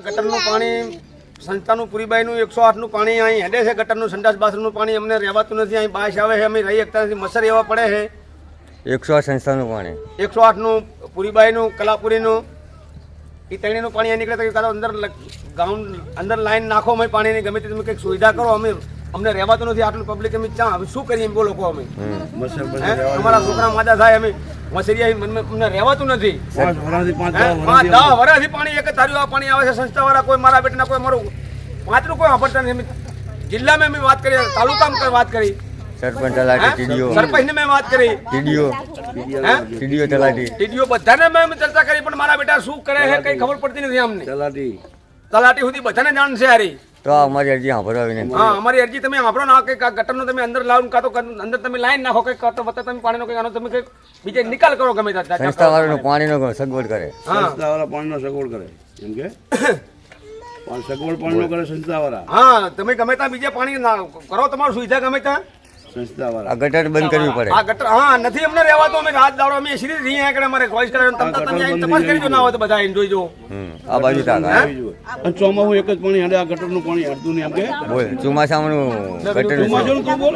ગટરનું પાણી સંસ્થાનું પુરીબાઈનું એકસો આઠનું પાણી અહીં હેડે છે ગટરનું સંડાસ બાથરૂમનું પાણી અમને રહેવાતું નથી અહીં બાશ આવે છે અમે રહી શકતા નથી મચ્છર એવા પડે છે. એકસો આઠ સંસ્થાનું પાણી. એકસો આઠનું પુરીબાઈનું કલાપુરીનું એ ત્રણેયનું પાણી અહીં નીકળે તો અંદર ગ્રાઉન્ડ અંદર લાઈન નાખો અમે પાણીની ગમે તે તમે કંઈક સુવિધા કરો અમે અમને રહેવાતું નથી આટલું પબ્લિક અમે ચા હવે શું કરીએ એમ બોલો કહો અમે. અમારા છોકરા માદા થાય અમે મસરિયા રહેવાતું નથી? દસ વરાથી પાણી એક ધાર્યું આ પાણી આવે છે સંસ્થાવાળા કોઈ મારા બેટાના કોઈ મારું પાંચનું કોઈ વાપરતા નથી. જિલ્લામાં મેં વાત કરી તાલુકામાં કોઈ વાત કરી. સરપંચ તલાટી ટીડીઓ. સરપંચને મેં વાત કરી. ટીડીઓ. ટીડીઓ તલાટી. ટીડીઓ બધાને મેં ચર્ચા કરી પણ મારા બેટા શું કરે છે કઈ ખબર પડતી નથી અમને. તલાટી. તલાટી સુધી બધાને જાણ છે હારી. તો અમારી અરજી સાંભળવા વિનંતી હા અમારી અરજી તમે સાંભળો ના કે ગટરનો તમે અંદર લાવો કાં તો અંદર તમે લાઈન નાખો કે કાં તો વત્તા તમે પાણીનો કંઈક આનો તમે કંઈક બીજે નિકાલ કરો ગમે ત્યાં સંસ્થા વાળાનું પાણીનો સગવડ કરે. સંસ્થાવાળા પાણીનો સગવડ કરે. એમ કે? પણ સગવડ પાણીનો કરે સંસ્થાવાળા. હા તમે ગમે ત્યાં બીજે પાણી કરો તમારું સુવિધા ગમે ત્યાં? આ ગટર બંધ કરવી પડે. આ ગટર હા નથી અમને રહેવાતો. અમે રાત દાડો અમે સીધી રહી આગળ અમારે વોઇસ કરે તમે તમે આવીને તપાસ કરી જો ના હોય તો બધા જોઈ જો આ બાજુ અને ચોમાસું એક જ પાણી હાડે આ ગટરનું પાણી હાડતું નહીં એમ કે? ચોમાસામાં ગટર ચોમાસાનું તું બોલ?